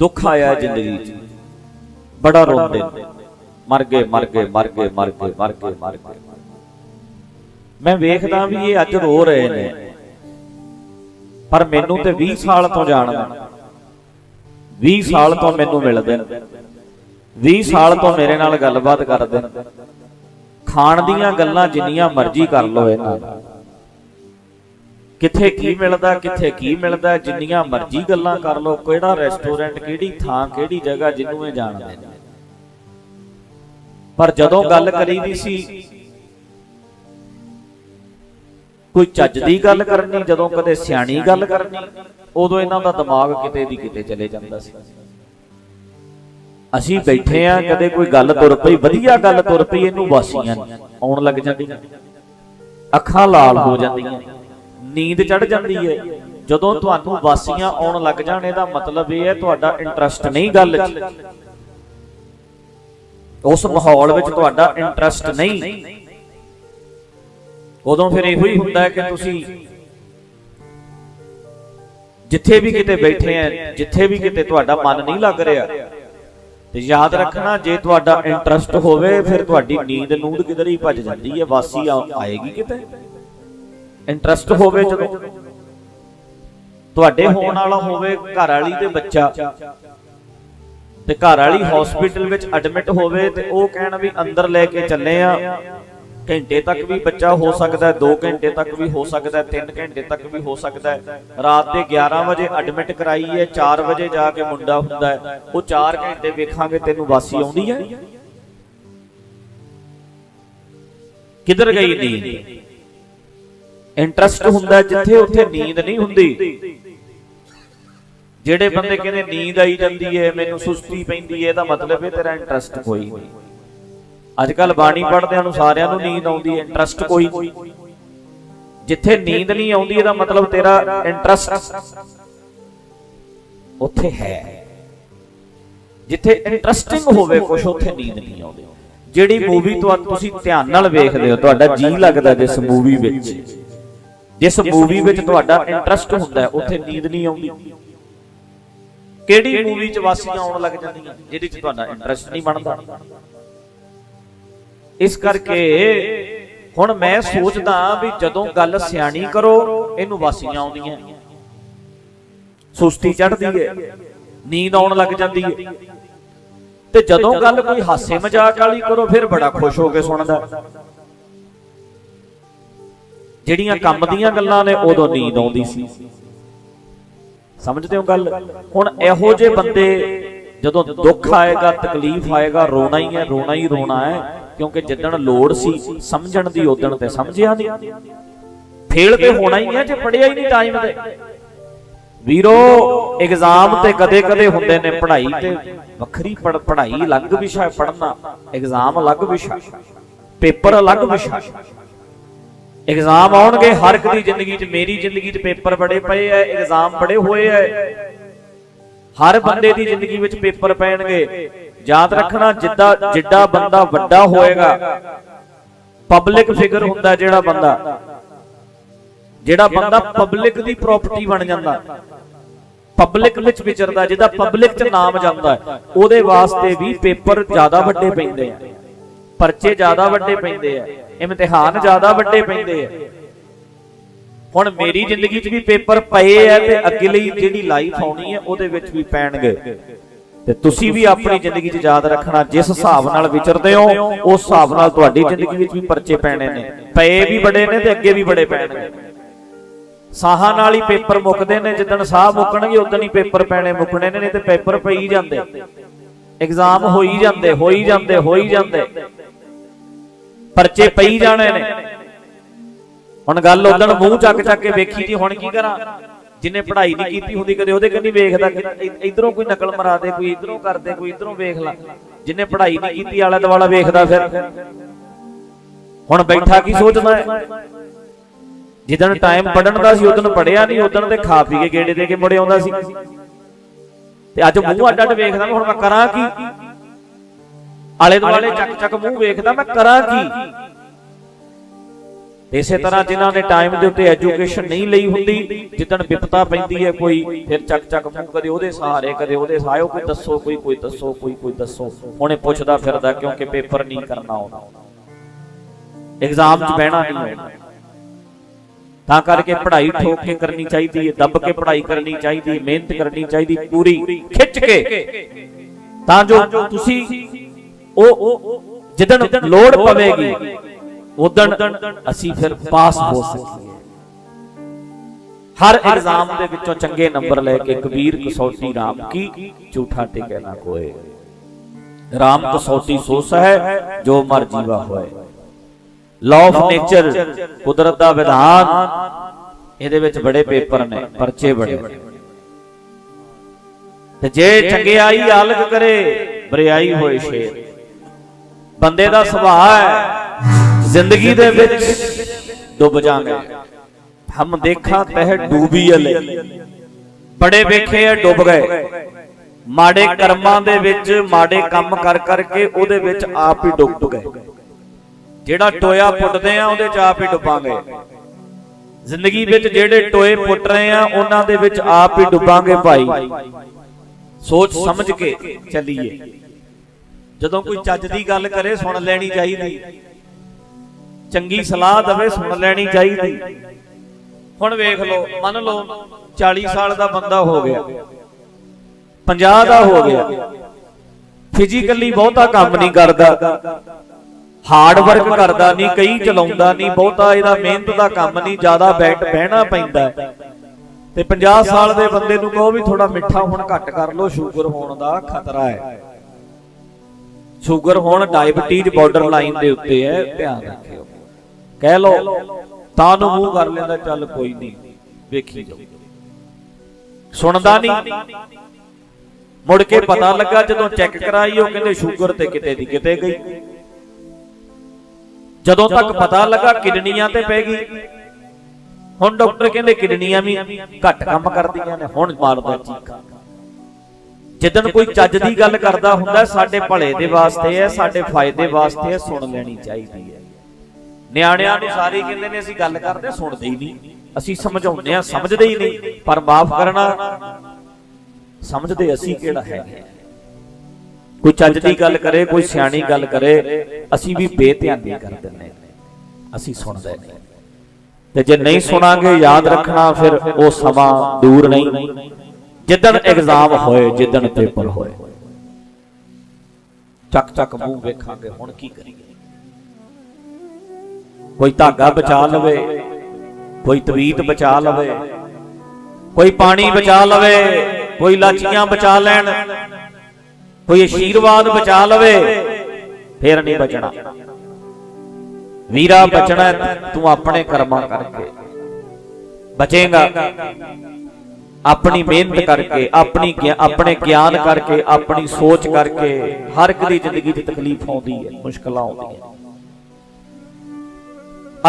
ਦੁੱਖ ਆਇਆ ਜ਼ਿੰਦਗੀ 'ਚ ਬੜਾ ਰੋਂਦੇ ਮਰ ਗਏ ਮਰ ਗਏ ਮਰ ਗਏ ਮਰ ਗਏ ਮਰ ਗਏ ਮਰ ਗਏ। ਮੈਂ ਵੇਖਦਾ ਵੀ ਇਹ ਅੱਜ ਰੋ ਰਹੇ ਨੇ। ਪਰ ਮੈਨੂੰ ਤੇ 20 ਸਾਲ ਤੋਂ ਜਾਣਦੇ ਨੇ 20 ਸਾਲ ਤੋਂ ਮੈਨੂੰ ਮਿਲਦੇ ਨੇ। 20 ਸਾਲ ਤੋਂ ਮੇਰੇ ਨਾਲ ਗੱਲਬਾਤ ਕਰਦੇ ਨੇ। ਖਾਣ ਦੀਆਂ ਗੱਲਾਂ ਜਿੰਨੀਆਂ ਮਰਜ਼ੀ ਕਰ ਲਓ ਇਹਨਾਂ ਨਾਲ। ਕਿੱਥੇ ਕੀ ਮਿਲਦਾ ਕਿੱਥੇ ਕੀ ਮਿਲਦਾ ਜਿੰਨੀਆਂ ਮਰਜ਼ੀ ਗੱਲਾਂ ਕਰ ਲੋ ਕਿਹੜਾ ਰੈਸਟੋਰੈਂਟ ਕਿਹੜੀ ਥਾਂ ਕਿਹੜੀ ਜਗ੍ਹਾ ਜਿੰਨੂੰ ਇਹ ਜਾਣਦੇ ਨੇ। ਪਰ ਜਦੋਂ ਗੱਲ ਕਰੀਦੀ ਸੀ ਕੋਈ ਚੱਜ ਦੀ ਗੱਲ ਕਰਨੀ ਜਦੋਂ ਕਦੇ ਸਿਆਣੀ ਗੱਲ ਕਰਨੀ ਉਦੋਂ ਇਹਨਾਂ ਦਾ ਦਿਮਾਗ ਕਿਤੇ ਦੀ ਕਿਤੇ ਚਲੇ ਜਾਂਦਾ ਸੀ। ਅਸੀਂ ਬੈਠੇ ਆ ਕਦੇ ਕੋਈ ਗੱਲ ਤੁਰ ਪਈ ਵਧੀਆ ਗੱਲ ਤੁਰ ਪਈ ਇਹਨੂੰ ਵਾਸੀਆਂ ਆਉਣ ਲੱਗ ਜਾਂਦੀਆਂ ਅੱਖਾਂ ਲਾਲ ਹੋ ਜਾਂਦੀਆਂ ਨੀਂਦ ਚੜ ਜਾਂਦੀ ਹੈ ਜਦੋਂ ਤੁਹਾਨੂੰ ਵਾਸੀਆਂ ਆਉਣ ਲੱਗ ਜਾਣ ਇਹਦਾ ਮਤਲਬ ਇਹ ਹੈ ਤੁਹਾਡਾ ਇੰਟਰਸਟ ਨਹੀਂ ਗੱਲ 'ਚ। ਉਸ ਮਾਹੌਲ ਵਿੱਚ ਤੁਹਾਡਾ ਇੰਟਰਸਟ ਨਹੀਂ। ਉਦੋਂ ਫਿਰ ਇਹੋ ਹੀ ਹੁੰਦਾ ਹੈ ਕਿ ਤੁਸੀਂ ਜਿੱਥੇ ਵੀ ਕਿਤੇ ਬੈਠੇ ਆ ਜਿੱਥੇ ਵੀ ਕਿਤੇ ਤੁਹਾਡਾ ਮਨ ਨਹੀਂ ਲੱਗ ਰਿਹਾ। ਤੇ ਯਾਦ ਰੱਖਣਾ ਜੇ ਤੁਹਾਡਾ ਇੰਟਰਸਟ ਹੋਵੇ ਫਿਰ ਤੁਹਾਡੀ ਨੀਂਦ ਨੂੰਦ ਕਿਧਰ ਹੀ ਭੱਜ ਜਾਂਦੀ ਹੈ ਵਾਸੀ ਆਏਗੀ ਕਿਤੇ? ਇੰਟਰਸਟ ਹੋਵੇ ਜਦੋਂ। ਤੁਹਾਡੇ ਹੋਣ ਵਾਲਾ ਹੋਵੇ ਘਰ ਵਾਲੀ ਤੇ ਬੱਚਾ। ਤੇ ਘਰ ਵਾਲੀ ਹਸਪੀਟਲ ਵਿੱਚ ਐਡਮਿਟ ਹੋਵੇ ਤੇ ਉਹ ਕਹਿਣ ਵੀ ਅੰਦਰ ਲੈ ਕੇ ਚੱਲੇ ਆ। ਘੰਟੇ ਤੱਕ ਵੀ ਬੱਚਾ ਹੋ ਸਕਦਾ ਹੈ 2 ਘੰਟੇ ਤੱਕ ਵੀ ਹੋ ਸਕਦਾ ਹੈ 3 ਘੰਟੇ ਤੱਕ ਵੀ ਹੋ ਸਕਦਾ ਹੈ। ਰਾਤ ਦੇ 11 ਵਜੇ ਐਡਮਿਟ ਕਰਾਈ ਹੈ 4 ਵਜੇ ਜਾ ਕੇ ਮੁੰਡਾ ਹੁੰਦਾ ਹੈ। ਉਹ 4 ਘੰਟੇ ਵੇਖਾਂਗੇ ਤੈਨੂੰ ਵਾਸੀ ਆਉਂਦੀ ਹੈ। ਕਿੱਧਰ ਗਈ ਨੀਂਦ? ਇੰਟਰਸਟ ਹੁੰਦਾ ਜਿੱਥੇ ਉੱਥੇ ਨੀਂਦ ਨਹੀਂ ਹੁੰਦੀ। ਜਿਹੜੇ ਬੰਦੇ ਕਹਿੰਦੇ ਨੀਂਦ ਆਈ ਜਾਂਦੀ ਹੈ ਮੈਨੂੰ ਸੁਸਤੀ ਪੈਂਦੀ ਹੈ ਇਹਦਾ ਮਤਲਬ ਹੈ ਤੇਰਾ ਇੰਟਰਸਟ ਕੋਈ ਨਹੀਂ। ਅੱਜ ਕੱਲ ਬਾਣੀ ਪੜ੍ਹਦਿਆਂ ਨੂੰ ਸਾਰਿਆਂ ਨੂੰ ਨੀਂਦ ਆਉਂਦੀ ਹੈ ਇੰਟਰਸਟ ਕੋਈ ਨਹੀਂ। ਜਿੱਥੇ ਨੀਂਦ ਨਹੀਂ ਆਉਂਦੀ ਇਹਦਾ ਮਤਲਬ ਤੇਰਾ ਇੰਟਰਸਟ ਉੱਥੇ ਹੈ। ਜਿੱਥੇ ਇੰਟਰਸਟਿੰਗ ਹੋਵੇ ਕੁਝ ਉੱਥੇ ਨੀਂਦ ਨਹੀਂ ਆਉਂਦੀ। ਜਿਹੜੀ ਮੂਵੀ ਤੋਂ ਤੁਸੀਂ ਧਿਆਨ ਨਾਲ ਵੇਖਦੇ ਹੋ ਤੁਹਾਡਾ ਜੀ ਲੱਗਦਾ ਜਿਸ ਮੂਵੀ ਵਿੱਚ। ਜਿਸ ਮੂਵੀ ਵਿੱਚ ਤੁਹਾਡਾ ਇੰਟਰਸਟ ਹੁੰਦਾ ਹੈ ਉੱਥੇ ਨੀਂਦ ਨਹੀਂ ਆਉਂਦੀ। ਕਿਹੜੀ ਮੂਵੀ 'ਚ ਵਾਸੀਆਂ ਆਉਣ ਲੱਗ ਜਾਂਦੀਆਂ? ਜਿਹਦੇ 'ਚ ਤੁਹਾਡਾ ਇੰਟਰਸਟ ਨਹੀਂ ਬਣਦਾ। ਇਸ ਕਰਕੇ ਹੁਣ ਮੈਂ ਸੋਚਦਾ ਵੀ ਜਦੋਂ ਗੱਲ ਸਿਆਣੀ ਕਰੋ ਇਹਨੂੰ ਵਾਸੀਆਂ ਆਉਂਦੀਆਂ। ਸੁਸਤੀ ਚੜਦੀ ਹੈ। ਨੀਂਦ ਆਉਣ ਲੱਗ ਜਾਂਦੀ ਹੈ। ਤੇ ਜਦੋਂ ਗੱਲ ਕੋਈ ਹਾਸੇ ਮਜ਼ਾਕ ਵਾਲੀ ਕਰੋ ਫਿਰ ਬੜਾ ਖੁਸ਼ ਹੋ ਕੇ ਸੁਣਦਾ। ਜਿਹੜੀਆਂ ਕੰਮ ਦੀਆਂ ਗੱਲਾਂ ਨੇ ਉਦੋਂ ਨੀਂਦ ਆਉਂਦੀ ਸੀ। ਸਮਝਦੇ ਹੋ ਗੱਲ? ਹੁਣ ਇਹੋ ਜਿਹੇ ਬੰਦੇ ਜਦੋਂ ਦੁੱਖ ਆਏਗਾ ਤਕਲੀਫ ਆਏਗਾ ਰੋਣਾ ਹੀ ਹੈ ਰੋਣਾ ਹੀ ਰੋਣਾ ਹੈ ਕਿਉਂਕਿ ਜਿੱਦਣ ਲੋੜ ਸੀ ਸਮਝਣ ਦੀ ਉਦਣ ਤੇ ਸਮਝਿਆ ਨਹੀਂ। ਫੇਲ ਤੇ ਹੋਣਾ ਹੀ ਹੈ ਜੇ ਪੜਿਆ ਹੀ ਨਹੀਂ ਟਾਈਮ ਤੇ। ਵੀਰੋ ਐਗਜ਼ਾਮ ਤੇ ਕਦੇ-ਕਦੇ ਹੁੰਦੇ ਨੇ ਪੜ੍ਹਾਈ ਤੇ। ਵੱਖਰੀ ਪੜ੍ਹ- ਪੜ੍ਹਾਈ ਅਲੱਗ ਵਿਸ਼ਾ ਪੜ੍ਹਨਾ। ਐਗਜ਼ਾਮ ਅਲੱਗ ਵਿਸ਼ਾ। ਪੇਪਰ ਅਲੱਗ ਵਿਸ਼ਾ। ਇਗਜ਼ਾਮ ਆਉਣਗੇ, ਹਰ ਇੱਕ ਦੀ ਜ਼ਿੰਦਗੀ 'ਚ, ਮੇਰੀ ਜ਼ਿੰਦਗੀ 'ਚ ਪੇਪਰ ਬੜੇ ਪਏ ਐ ਐਗਜ਼ਾਮ ਬੜੇ ਹੋਏ ਐ। ਹਰ ਬੰਦੇ ਦੀ ਜ਼ਿੰਦਗੀ ਵਿੱਚ ਪੇਪਰ ਪੈਣਗੇ। ਯਾਦ ਰੱਖਣਾ, ਜਿੱਦਾਂ, ਜਿੱਡਾ ਬੰਦਾ ਵੱਡਾ ਹੋਏਗਾ ਪਬਲਿਕ ਫਿਗਰ ਹੁੰਦਾ ਜਿਹੜਾ ਬੰਦਾ। ਜਿਹੜਾ ਬੰਦਾ ਪਬਲਿਕ ਦੀ ਪ੍ਰਾਪਰਟੀ ਬਣ ਜਾਂਦਾ। ਪਬਲਿਕ ਵਿੱਚ ਵਿਚਰਦਾ, ਜਿਹਦਾ ਪਬਲਿਕ 'ਚ ਨਾਮ ਜਾਂਦਾ, ਉਹਦੇ ਵਾਸਤੇ ਵੀ ਪੇਪਰ ਜ਼ਿਆਦਾ ਵੱਡੇ ਪੈਂਦੇ ਆ। ਪਰਚੇ ਜ਼ਿਆਦਾ ਵੱਡੇ ਪੈਂਦੇ ਆ। ਇਮਤਿਹਾਨ ਜ਼ਿਆਦਾ ਵੱਡੇ ਪੈਂਦੇ ਆ। ਹੁਣ ਮੇਰੀ ਜ਼ਿੰਦਗੀ 'ਚ ਵੀ ਪੇਪਰ ਪਏ ਆ ਤੇ ਅੱਗੇ ਲਈ ਜਿਹੜੀ ਲਾਈਫ ਆਉਣੀ ਹੈ ਉਹਦੇ ਵਿੱਚ ਵੀ ਪੈਣਗੇ। ਤੇ ਤੁਸੀਂ ਵੀ ਆਪਣੀ ਜ਼ਿੰਦਗੀ 'ਚ ਯਾਦ ਰੱਖਣਾ ਜਿਸ ਹਿਸਾਬ ਨਾਲ ਵਿਚਰਦੇ ਹੋ ਉਸ ਹਿਸਾਬ ਨਾਲ ਤੁਹਾਡੀ ਜ਼ਿੰਦਗੀ ਵਿੱਚ ਵੀ ਪਰਚੇ ਪੈਣੇ ਨੇ। ਪਏ ਵੀ ਬੜੇ ਨੇ ਤੇ ਅੱਗੇ ਵੀ ਬੜੇ ਪੈਣਗੇ। ਸਾਹਾਂ ਨਾਲ ਹੀ ਪੇਪਰ ਮੁੱਕਦੇ ਨੇ ਜਿੱਦਣ ਸਾਹ ਮੁੱਕਣਗੇ ਉਦੋਂ ਹੀ ਪੇਪਰ ਪੈਣੇ ਮੁੱਕਣੇ ਨੇ ਤੇ ਪੇਪਰ ਪਈ ਜਾਂਦੇ ਐਗਜ਼ਾਮ ਹੋਈ ਜਾਂਦੇ ਹੋਈ ਜਾਂਦੇ। ਹੋਈ ਜਾਂਦੇ। ਪਰਚੇ ਪਈ ਜਾਣੇ ਨੇ। ਹੁਣ ਗੱਲ ਉਦੋਂ ਮੂੰਹ ਚੱਕ ਚੱਕ ਕੇ ਵੇਖੀ ਦੀ ਹੁਣ ਕੀ ਕਰਾਂ? ਜਿਨੇ ਪੜ੍ਹਾਈ ਨਹੀਂ ਕੀਤੀ ਹੁੰਦੀ, ਕਦੇ ਉਹਦੇ ਕੰਨੀ ਵੇਖਦਾ ਇਧਰੋਂ ਕੋਈ ਨਕਲ ਮਰਾ ਦੇ, ਕੋਈ ਇਧਰੋਂ ਕਰਦੇ ਕੋਈ ਇਧਰੋਂ ਵੇਖ ਲਾ। ਜਿਨੇ ਪੜ੍ਹਾਈ ਨਹੀਂ ਕੀਤੀ, ਆਲਾ ਦੁਆਲਾ ਵੇਖਦਾ ਫਿਰ। ਹੁਣ ਬੈਠਾ ਕੀ ਸੋਚਦਾ ਹੈ? ਜਿੱਦਣ ਟਾਈਮ ਪੜਨ ਦਾ ਸੀ ਉਦੋਂ ਪੜਿਆ ਨਹੀਂ ਉਦੋਂ ਤੇ ਖਾ ਪੀ ਕੇ ਗੇੜੇ ਦੇ ਕੇ ਮੁੜੇ ਆਉਂਦਾ ਸੀ। ਤੇ ਅੱਜ ਮੂੰਹ ਅੱਡ ਅੱਡ ਵੇਖਦਾ, ਹੁਣ ਮੈਂ ਕਰਾਂ ਕੀ? ਆਲੇ ਦੁਆਲੇ ਚੱਕ ਚੱਕ ਮੂੰਹ ਵੇਖਦਾ ਮੈਂ ਕਰਾਂ ਕੀ? ਇਸੇ ਤਰ੍ਹਾਂ ਜਿਨ੍ਹਾਂ ਨੇ ਟਾਈਮ ਦੇ ਉੱਤੇ ਐਜੂਕੇਸ਼ਨ ਨਹੀਂ ਲਈ ਹੁੰਦੀ ਜਿੱਦਣ ਵਿਪਤਾ ਪੈਂਦੀ ਹੈ ਕੋਈ ਫਿਰ ਚੱਕ ਚੱਕ ਮੂੰਹ ਕਦੇ ਉਹਦੇ ਸਹਾਰੇ ਕਦੇ ਉਹਦੇ ਸਹਾਇਓ ਕੋਈ ਦੱਸੋ ਕੋਈ ਕੋਈ ਦੱਸੋ ਕੋਈ ਕੋਈ ਦੱਸੋ। ਹੁਣੇ ਪੁੱਛਦਾ ਫਿਰਦਾ ਕਿਉਂਕਿ ਪੇਪਰ ਨਹੀਂ ਕਰਨਾ ਆਉਂਦਾ ਐਗਜ਼ਾਮ 'ਚ ਬਹਿਣਾ ਨਹੀਂ ਆਉਂਦਾ ਤਾਂ ਕਰਕੇ ਪੜ੍ਹਾਈ ਠੋਕ ਕੇ ਕਰਨੀ ਚਾਹੀਦੀ ਹੈ ਦੱਬ ਕੇ ਪੜ੍ਹਾਈ ਕਰਨੀ ਚਾਹੀਦੀ ਹੈ ਮਿਹਨਤ ਕਰਨੀ ਚਾਹੀਦੀ ਪੂਰੀ ਖਿੱਚ ਕੇ। ਤਾਂ ਜੋ ਤੁਸੀਂ ਉਹ ਜਿੱਦਣ ਲੋੜ ਪਵੇਗੀ, ਉਦਣ ਅਸੀਂ ਫਿਰ ਪਾਸ ਹੋ ਸਕੀਏ। ਹਰ ਐਗਜ਼ਾਮ ਦੇ ਵਿੱਚੋਂ ਚੰਗੇ ਨੰਬਰ ਲੈ ਕੇ ਕਬੀਰ ਕਸੌਟੀ ਰਾਮ ਕੀ ਝੂਠਾ ਟਿਕੇ ਨਾ ਕੋਏ ਰਾਮ ਕਸੌਟੀ ਸੋਸ ਹੈ, ਜੋ ਮਰ ਜੀਵਾ ਹੋਏ। ਲਾਅ ਆਫ ਨੇਚਰ ਕੁਦਰਤ ਦਾ ਵਿਧਾਨ, ਇਹਦੇ ਵਿੱਚ ਬੜੇ ਪੇਪਰ ਨੇ, ਪਰਚੇ ਬੜੇ ਤੇ ਜੇ ਚੰਗਿਆਈ ਆਲਕ ਕਰੇ, ਬਰਿਆਈ ਹੋਏ ਸ਼ੇਰ। ਬੰਦੇ ਦਾ ਸੁਭਾਅ ਹੈ। ਜ਼ਿੰਦਗੀ ਦੇ ਵਿੱਚ ਡੁੱਬ ਜਾਗੇ ਹਮ ਦੇਖਾ ਤਹਿ ਡੂਬੀ ਅਲੇ। ਬੜੇ ਵੇਖੇ ਐ ਡੁੱਬ ਗਏ। ਮਾੜੇ ਕਰਮਾਂ ਦੇ ਵਿੱਚ ਮਾੜੇ ਕੰਮ ਕਰ ਕਰਕੇ ਉਹਦੇ ਵਿੱਚ ਆਪ ਹੀ ਡੁੱਬ ਗਏ। ਜਿਹੜਾ ਟੋਇਆ ਪੁੱਟਦੇ ਆ ਉਹਦੇ ਚ ਆਪ ਹੀ ਡੁੱਬਾਂਗੇ। ਜ਼ਿੰਦਗੀ ਵਿੱਚ ਜਿਹੜੇ ਟੋਏ ਪੁੱਟ ਰਹੇ ਆ ਉਹਨਾਂ ਦੇ ਵਿੱਚ ਆਪ ਹੀ ਡੁੱਬਾਂਗੇ ਭਾਈ। ਸੋਚ ਸਮਝ ਕੇ ਚੱਲੀਏ। ਜਦੋਂ ਕੋਈ ਚੱਜ ਦੀ ਗੱਲ ਕਰੇ ਸੁਣ ਲੈਣੀ ਚਾਹੀਦੀ। ਚੰਗੀ ਸਲਾਹ ਦਵੇ ਸੁਣ ਲੈਣੀ ਚਾਹੀਦੀ। ਹੁਣ ਵੇਖ ਲਓ ਮੰਨ ਲਓ 40 ਸਾਲ ਦਾ ਬੰਦਾ ਹੋ ਗਿਆ। 50 ਦਾ ਹੋ ਗਿਆ। ਫਿਜ਼ੀਕਲੀ ਬਹੁਤਾ ਕੰਮ ਨਹੀਂ ਕਰਦਾ। ਹਾਰਡ ਵਰਕ ਕਰਦਾ ਨਹੀਂ ਕਈ ਚਲਾਉਂਦਾ ਨਹੀਂ ਬਹੁਤਾ ਇਹਦਾ ਮਿਹਨਤ ਦਾ ਕੰਮ ਨਹੀਂ ਜ਼ਿਆਦਾ ਬੈਠ ਬਹਿਣਾ ਪੈਂਦਾ। ਤੇ 50 ਸਾਲ ਦੇ ਬੰਦੇ ਨੂੰ ਕਹੋ ਵੀ ਥੋੜਾ ਮਿੱਠਾ ਹੁਣ ਘੱਟ ਕਰ ਲਓ ਸ਼ੂਗਰ ਹੋਣ ਦਾ ਖਤਰਾ ਹੈ। ਸ਼ੂਗਰ ਹੋਣ, ਡਾਇਬੀਟੀਜ਼ ਬਾਰਡਰ ਲਾਈਨ ਦੇ ਉੱਤੇ ਹੈ, ਧਿਆਨ ਰੱਖਿਓ। ਕਹਿ ਲਓ, ਤਾਂ ਨੂੰ ਮੂੰਹ ਕਰ ਲੈਂਦਾ, ਚੱਲ ਕੋਈ ਨਹੀਂ, ਵੇਖੀ ਜਾਓ। ਸੁਣਦਾ ਨਹੀਂ। ਮੁੜ ਕੇ ਪਤਾ ਲੱਗਾ, ਜਦੋਂ ਚੈੱਕ ਕਰਾਈ, ਉਹ ਕਹਿੰਦੇ ਸ਼ੂਗਰ ਤੇ ਕਿਤੇ ਦੀ ਕਿਤੇ ਗਈ। ਜਦੋਂ ਤੱਕ ਪਤਾ ਲੱਗਾ, ਕਿਡਨੀਆਂ ਤੇ ਪੈ ਗਈ। ਹੁਣ ਡਾਕਟਰ ਕਹਿੰਦੇ ਕਿਡਨੀਆਂ ਵੀ ਘੱਟ ਕੰਮ ਕਰਦੀਆਂ ਨੇ, ਹੁਣ ਮਾਰਦਾ ਚੀਕਾਂ। ਜਿੱਦਣ ਕੋਈ ਚੱਜ ਦੀ ਗੱਲ ਕਰਦਾ ਹੁੰਦਾ ਸਾਡੇ ਭਲੇ ਦੇ ਵਾਸਤੇ ਹੈ ਸਾਡੇ ਫਾਇਦੇ ਵਾਸਤੇ ਹੈ ਸੁਣ ਲੈਣੀ ਚਾਹੀਦੀ ਹੈ। ਨਿਆਣਿਆਂ ਨੂੰ ਸਾਰੇ ਕਹਿੰਦੇ ਨੇ ਅਸੀਂ ਗੱਲ ਕਰਦੇ ਸੁਣਦੇ ਹੀ ਨਹੀਂ। ਅਸੀਂ ਸਮਝਾਉਂਦੇ ਆ ਸਮਝਦੇ ਹੀ ਨਹੀਂ। ਪਰ ਮਾਫ ਕਰਨਾ ਸਮਝਦੇ ਅਸੀਂ ਕਿਹੜਾ ਹੈ? ਕੋਈ ਚੱਜ ਦੀ ਗੱਲ ਕਰੇ ਕੋਈ ਸਿਆਣੀ ਗੱਲ ਕਰੇ ਅਸੀਂ ਵੀ ਬੇਧਿਆਨੀ ਕਰ ਦਿੰਦੇ ਅਸੀਂ ਸੁਣਦੇ ਨਹੀਂ। ਤੇ ਜੇ ਨਹੀਂ ਸੁਣਾਂਗੇ ਯਾਦ ਰੱਖਣਾ ਫਿਰ ਉਹ ਸਮਾਂ ਦੂਰ ਨਹੀਂ। ਜਿੱਦਣ ਐਗਜ਼ਾਮ ਹੋਏ ਜਿੱਦਣ ਪੇਪਰ ਹੋਏ। ਚੱਕ ਚੱਕ ਮੂੰਹ ਵੇਖਾਂਗੇ ਹੁਣ ਕੀ ਕਰੀਏ? ਕੋਈ ਧਾਗਾ ਬਚਾ ਲਵੇ ਕੋਈ ਤਵੀਤ ਬਚਾ ਲਵੇ ਕੋਈ ਪਾਣੀ ਬਚਾ ਲਵੇ ਕੋਈ ਲਾਚੀਆਂ ਬਚਾ ਲੈਣ ਕੋਈ ਅਸ਼ੀਰਵਾਦ ਬਚਾ ਲਵੇ ਫੇਰ ਨਹੀਂ ਬਚਣਾ। ਵੀਰਾ ਬਚਣਾ ਤੂੰ ਆਪਣੇ ਕਰਮਾਂ ਕਰਕੇ। ਬਚੇਗਾ। ਆਪਣੀ ਮਿਹਨਤ ਕਰਕੇ ਆਪਣੀ ਆਪਣੇ ਗਿਆਨ ਕਰਕੇ ਆਪਣੀ ਸੋਚ ਕਰਕੇ ਹਰ ਇੱਕ ਦੀ ਜ਼ਿੰਦਗੀ 'ਚ ਤਕਲੀਫ ਆਉਂਦੀ ਹੈ ਮੁਸ਼ਕਲਾਂ ਆਉਂਦੀਆਂ।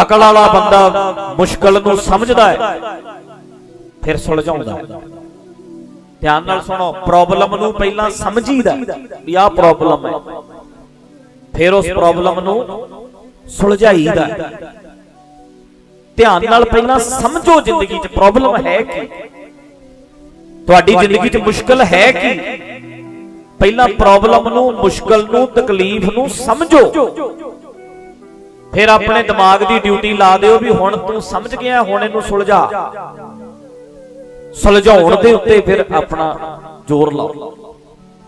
ਅਕਲ ਵਾਲਾ ਬੰਦਾ ਮੁਸ਼ਕਲ ਨੂੰ ਸਮਝਦਾ ਹੈ ਫਿਰ ਸੁਲਝਾਉਂਦਾ ਹੈ। ਧਿਆਨ ਨਾਲ ਸੁਣੋ ਪ੍ਰੋਬਲਮ ਨੂੰ ਪਹਿਲਾਂ ਸਮਝੀਦਾ ਵੀ ਆਹ ਪ੍ਰੋਬਲਮ ਹੈ। ਫਿਰ ਉਸ ਪ੍ਰੋਬਲਮ ਨੂੰ ਸੁਲਝਾਈਦਾ ਧਿਆਨ ਨਾਲ ਪਹਿਲਾਂ ਸਮਝੋ ਜ਼ਿੰਦਗੀ 'ਚ ਪ੍ਰੋਬਲਮ ਹੈ ਕੀ। ਤੁਹਾਡੀ ਜ਼ਿੰਦਗੀ 'ਚ ਮੁਸ਼ਕਲ ਹੈ ਕੀ? ਪਹਿਲਾਂ ਪ੍ਰੋਬਲਮ ਨੂੰ ਮੁਸ਼ਕਲ ਨੂੰ ਤਕਲੀਫ ਨੂੰ ਸਮਝੋ। ਫਿਰ ਆਪਣੇ ਦਿਮਾਗ ਦੀ ਡਿਊਟੀ ਲਾ ਦਿਓ ਵੀ ਹੁਣ ਤੂੰ ਸਮਝ ਗਿਆ ਹੁਣ ਇਹਨੂੰ ਸੁਲਝਾ। ਸੁਲਝਾਉਣ ਦੇ ਉੱਤੇ ਫਿਰ ਆਪਣਾ ਜ਼ੋਰ ਲਾਓ।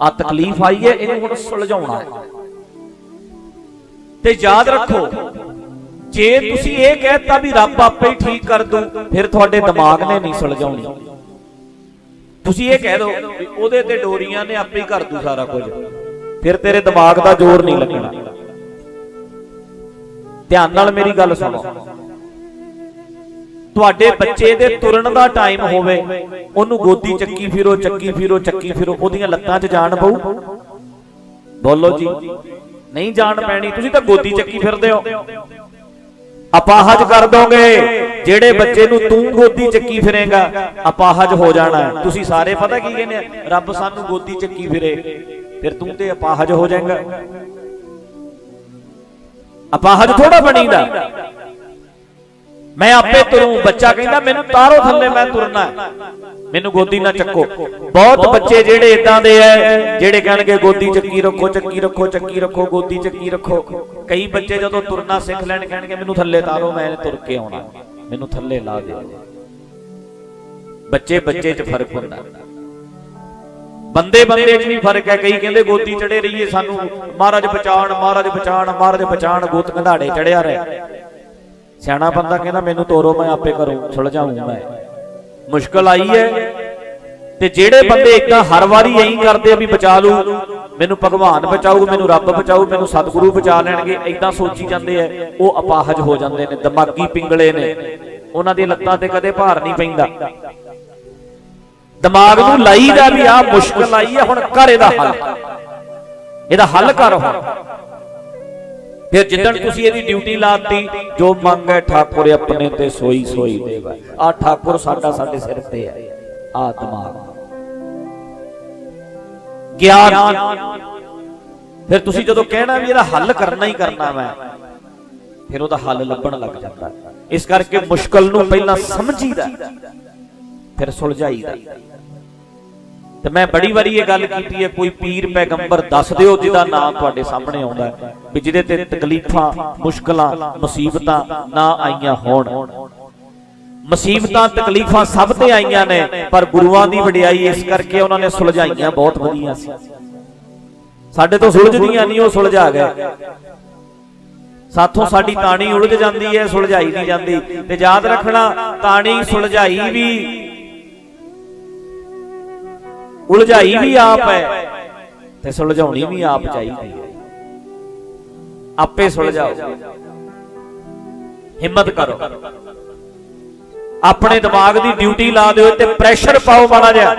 ਆ ਤਕਲੀਫ ਆਈ ਹੈ ਇਹਨੂੰ ਹੁਣ ਸੁਲਝਾਉਣਾ। ਹੈ ਤੇ ਯਾਦ ਰੱਖੋ ਜੇ ਤੁਸੀਂ ਇਹ ਕਹਿਤਾ ਵੀ ਰੱਬ ਆਪੇ ਹੀ ਠੀਕ ਕਰ ਦੂ ਫਿਰ ਤੁਹਾਡੇ ਦਿਮਾਗ ਨੇ ਨਹੀਂ ਸੁਲਝਾਉਣੀ। ਤੁਸੀਂ ਇਹ ਕਹਿ ਦਿਓ ਵੀ ਉਹਦੇ ਤੇ ਡੋਰੀਆਂ ਨੇ ਆਪੇ ਹੀ ਕਰ ਦੂ ਸਾਰਾ ਕੁਝ। ਫਿਰ ਤੇਰੇ ਦਿਮਾਗ ਦਾ ਜ਼ੋਰ ਨਹੀਂ ਲੱਗਣਾ। ਧਿਆਨ ਨਾਲ ਮੇਰੀ ਗੱਲ ਸੁਣੋ। ਤੁਹਾਡੇ ਬੱਚੇ ਦੇ ਤੁਰਨ ਦਾ ਟਾਈਮ ਹੋਵੇ, ਉਹਨੂੰ ਗੋਦੀ ਚੱਕੀ ਫਿਰੋ ਚੱਕੀ ਫਿਰੋ ਚੱਕੀ ਫਿਰੋ, ਉਹਦੀਆਂ ਲੱਤਾਂ 'ਚ ਜਾਣ ਪਊ। ਬੋਲੋ ਜੀ, ਨਹੀਂ ਜਾਣ ਪੈਣੀ, ਤੁਸੀਂ ਤਾਂ ਗੋਦੀ ਚੱਕੀ ਫਿਰਦੇ ਹੋ। ਅਪਾਹਜ ਕਰ ਦੋਗੇ। ਜਿਹੜੇ ਬੱਚੇ ਨੂੰ ਤੂੰ ਗੋਦੀ ਚੱਕੀ ਫਿਰੇਗਾ ਅਪਾਹਜ ਹੋ ਜਾਣਾ ਤੁਸੀਂ ਸਾਰੇ ਪਤਾ ਕੀ ਕਹਿੰਦੇ ਆ? ਰੱਬ ਸਾਨੂੰ ਗੋਦੀ ਚੱਕੀ ਫਿਰੇ। ਫਿਰ ਤੂੰ ਤੇ ਅਪਾਹਜ ਹੋ ਜਾਏਗਾ। ਅਪਾਹਜ ਥੋੜਾ ਬਣੀਦਾ। ਮੈਂ ਆਪੇ ਤੁਰੂ। ਬੱਚਾ ਕਹਿੰਦਾ, ਮੈਨੂੰ ਤਾਰੋ ਥੱਲੇ, ਮੈਂ ਤੁਰਨਾ ਮੈਨੂੰ ਗੋਦੀ ਨਾ ਚੱਕੋ। ਬਹੁਤ ਬੱਚੇ ਜਿਹੜੇ ਇਦਾਂ ਦੇ ਐ, ਜਿਹੜੇ ਕਹਿਣਗੇ, ਗੋਦੀ ਚੱਕੀ ਰੱਖੋ ਚੱਕੀ ਰੱਖੋ ਚੱਕੀ ਰੱਖੋ, ਗੋਦੀ ਚੱਕੀ ਰੱਖੋ। ਕਈ ਬੱਚੇ ਜਦੋਂ ਤੁਰਨਾ ਸਿੱਖ ਲੈਣ, ਕਹਿਣਗੇ, ਮੈਨੂੰ ਥੱਲੇ ਤਾਰੋ, ਮੈਂ ਤੁਰ ਕੇ ਆਉਣਾ। ਮੈਨੂੰ ਥੱਲੇ ਲਾ ਦਿਓ। ਬੱਚੇ ਬੱਚੇ 'ਚ ਫ਼ਰਕ ਹੁੰਦਾ। ਬੰਦੇ ਬੰਦੇ 'ਚ ਵੀ ਫ਼ਰਕ ਹੈ, ਕਈ ਕਹਿੰਦੇ ਗੋਦੀ ਚੜੇ ਰਹੀਏ ਸਾਨੂੰ, ਮਹਾਰਾਜ ਬਚਾਣ ਮਹਾਰਾਜ ਬਚਾਣ ਮਹਾਰਾਜ ਬਚਾਣ ਗੋਤ ਕੰਧਾੜੇ ਚੜਿਆ ਰਹੇ। ਸਿਆਣਾ ਬੰਦਾ ਕਹਿੰਦਾ, ਮੈਨੂੰ ਤੋਰੋ, ਮੈਂ ਆਪੇ ਕਰੂੰ ਸੁਲਝਾਉਂ ਮੈਂ। ਮੁਸ਼ਕਲ ਆਈ ਹੈ। ਤੇ ਜਿਹੜੇ ਬੰਦੇ ਇਦਾਂ ਹਰ ਵਾਰੀ ਐਂ ਕਰਦੇ ਆ ਵੀ ਬਚਾ ਲੂ ਮੈਨੂੰ ਭਗਵਾਨ ਬਚਾਊ ਮੈਨੂੰ ਰੱਬ ਬਚਾਊ ਮੈਨੂੰ ਸਤਿਗੁਰੂ ਬਚਾ ਲੈਣਗੇ ਇਦਾਂ ਸੋਚੀ ਜਾਂਦੇ ਆ ਉਹ ਅਪਾਹਜ ਹੋ ਜਾਂਦੇ ਨੇ ਦਿਮਾਗੀ ਪਿੰਗਲੇ ਨੇ। ਉਹਨਾਂ ਦੀ ਲੱਤਾਂ ਤੇ ਕਦੇ ਭਾਰ ਨਹੀਂ ਪੈਂਦਾ। ਦਿਮਾਗ ਨੂੰ ਲਾਈਦਾ ਵੀ ਆ ਮੁਸ਼ਕਲ ਆਈ ਹੈ ਹੁਣ ਕਰ ਇਹਦਾ ਹੱਲ। ਇਹਦਾ ਹੱਲ ਕਰ ਹੁਣ। ਫਿਰ ਜਿੱਦਣ ਤੁਸੀਂ ਇਹਦੀ ਡਿਊਟੀ ਲਾਤੀ ਜੋ ਮੰਗੇ ਠਾਕੁਰ ਆਪਣੇ ਤੇ ਸੋਈ ਸੋਈ ਦੇਵਾ। ਆ ਠਾਕੁਰ ਸਾਡਾ ਸਾਡੇ ਸਿਰ ਤੇ ਹੈ। ਆ ਦਿਮਾਗ। ਗਿਆਨ। ਫਿਰ ਤੁਸੀਂ ਜਦੋਂ ਕਹਿਣਾ ਵੀ ਇਹਦਾ ਹੱਲ ਕਰਨਾ ਹੀ ਕਰਨਾ ਮੈਂ, ਫਿਰ ਉਹਦਾ ਹੱਲ ਲੱਭਣ ਲੱਗ ਜਾਂਦਾ। ਇਸ ਕਰਕੇ ਮੁਸ਼ਕਲ ਨੂੰ ਪਹਿਲਾਂ ਸਮਝੀਦਾ, ਫਿਰ ਸੁਲਝਾਈਦਾ। ਤੇ ਮੈਂ ਬੜੀ ਵਾਰੀ ਇਹ ਗੱਲ ਕੀਤੀ ਹੈ, ਕੋਈ ਪੀਰ ਪੈਗੰਬਰ ਦੱਸ ਦਿਓ ਜਿਹਦਾ ਨਾਮ ਤੁਹਾਡੇ ਸਾਹਮਣੇ ਆਉਂਦਾ ਵੀ ਜਿਹਦੇ ਤੇ ਤਕਲੀਫਾਂ, ਮੁਸ਼ਕਲਾਂ, ਮੁਸੀਬਤਾਂ ਨਾ ਆਈਆਂ ਹੋਣ। ਮੁਸੀਬਤਾਂ, ਤਕਲੀਫਾਂ ਸਭ ਤੇ ਆਈਆਂ ਨੇ, ਪਰ ਗੁਰੂਆਂ ਦੀ ਵਡਿਆਈ ਇਸ ਕਰਕੇ ਉਹਨਾਂ ਨੇ ਸੁਲਝਾਈਆਂ, ਬਹੁਤ ਵਧੀਆ ਸੀ। ਸਾਡੇ ਤੋਂ ਸੁਲਝਦੀਆਂ ਨਹੀਂ, ਉਹ ਸੁਲਝਾ ਗਏ। ਸਾਥੋਂ ਸਾਡੀ ਤਾਣੀ ਉਲਝ ਜਾਂਦੀ ਹੈ, ਸੁਲਝਾਈ ਨਹੀਂ ਜਾਂਦੀ। ਤੇ ਯਾਦ ਰੱਖਣਾ, ਤਾਣੀ ਸੁਲਝਾਈ ਵੀ ਉਲਝਾਈ ਵੀ ਆਪ ਹੈ, ਤੇ ਸੁਲਝਾਉਣੀ ਵੀ ਆਪ ਚਾਹੀਦੀ ਹੈ। ਆਪੇ ਸੁਲਝਾਓ। ਹਿੰਮਤ ਕਰੋ। ਆਪਣੇ ਦਿਮਾਗ ਦੀ ਡਿਊਟੀ ਲਾ ਦਿਓ ਤੇ ਪ੍ਰੈਸ਼ਰ ਪਾਓ ਮਾੜਾ ਜਿਹਾ।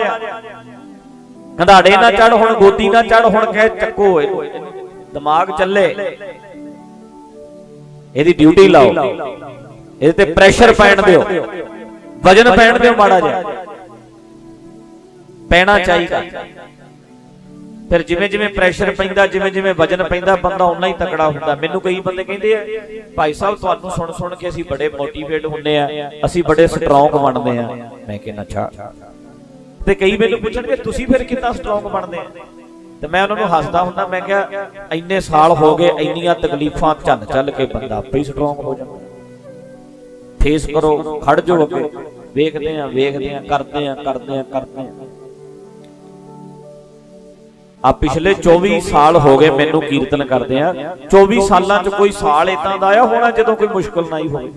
ਕੰਧਾੜੇ ਨਾ ਚੜ ਹੁਣ, ਗੋਦੀ ਨਾ ਚੜ ਹੁਣ, ਕਹਿ ਚੱਕੋ ਦਿਮਾਗ ਚੱਲੇ। ਇਹਦੀ ਡਿਊਟੀ ਲਾਓ। ਇਹਦੇ ਤੇ ਪ੍ਰੈਸ਼ਰ ਪੈਣ ਦਿਓ। ਵਜਨ ਪੈਣ ਦਿਓ ਮਾੜਾ ਜਿਹਾ। ਪੈਣਾ ਚਾਹੀਦਾ। ਫਿਰ ਜਿਵੇਂ ਜਿਵੇਂ ਪ੍ਰੈਸ਼ਰ ਪੈਂਦਾ, ਜਿਵੇਂ ਜਿਵੇਂ ਵਜਨ ਪੈਂਦਾ, ਬੰਦਾ ਉਨਾ ਹੀ ਤਕੜਾ ਹੁੰਦਾ। ਮੈਨੂੰ ਕਈ ਬੰਦੇ ਕਹਿੰਦੇ ਆ, ਭਾਈ ਸਾਹਿਬ, ਤੁਹਾਨੂੰ ਸੁਣ ਸੁਣ ਕੇ ਅਸੀਂ ਬੜੇ ਮੋਟੀਵੇਟ ਹੁੰਨੇ ਆ, ਅਸੀਂ ਬੜੇ ਸਟਰੋਂਗ ਬਣਦੇ ਆ। ਮੈਂ ਕਹਿੰਦਾ ਅੱਛਾ। ਤੇ ਕਈ ਮੈਨੂੰ ਪੁੱਛਣਗੇ, ਤੁਸੀਂ ਫਿਰ ਕਿੰਨਾ ਸਟਰੋਂਗ ਬਣਦੇ ਆ? ਤੇ ਮੈਂ ਉਹਨਾਂ ਨੂੰ ਹੱਸਦਾ ਹੁੰਦਾ, ਮੈਂ ਕਿਹਾ, ਇੰਨੇ ਸਾਲ ਹੋ ਗਏ, ਇੰਨੀਆਂ ਤਕਲੀਫਾਂ ਚੱਲ ਚੱਲ ਕੇ ਬੰਦਾ ਆਪੇ ਹੀ ਸਟਰੋਂਗ ਹੋ ਜਾਂਦਾ। ਫੇਸ ਕਰੋ, ਖੜ ਜਾਓ ਅੱਗੇ। ਵੇਖਦੇ ਆ ਵੇਖਦੇ ਆ, ਕਰਦੇ ਆ ਕਰਦੇ ਆ ਕਰਦੇ ਆ। ਆ ਪਿਛਲੇ 24 ਸਾਲ ਹੋ ਗਏ ਮੈਨੂੰ ਕੀਰਤਨ ਕਰਦੇ ਆ। 24 ਸਾਲਾਂ 'ਚ ਕੋਈ ਸਾਲ ਇਦਾਂ ਦਾ ਆਇਆ ਹੋਣਾ ਜਦੋਂ ਕੋਈ ਮੁਸ਼ਕਲ ਨਾ ਹੀ ਹੋਵੇ।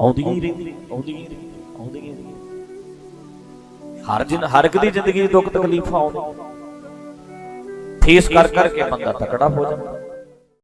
ਆਉਂਦੀ ਹੀ ਰਹਿੰਦੀ, ਆਉਂਦੀ ਹੀ ਆਉਂਦੀ ਹੀ ਹਰ ਜਿਨ ਹਰ ਇੱਕ ਦੀ ਜ਼ਿੰਦਗੀ 'ਚ ਦੁੱਖ ਤਕਲੀਫਾਂ ਆਉਂਦੀਆਂ। ਫੇਸ ਕਰ ਕਰਕੇ ਬੰਦਾ ਤਕੜਾ ਹੋ ਜਾਂਦਾ।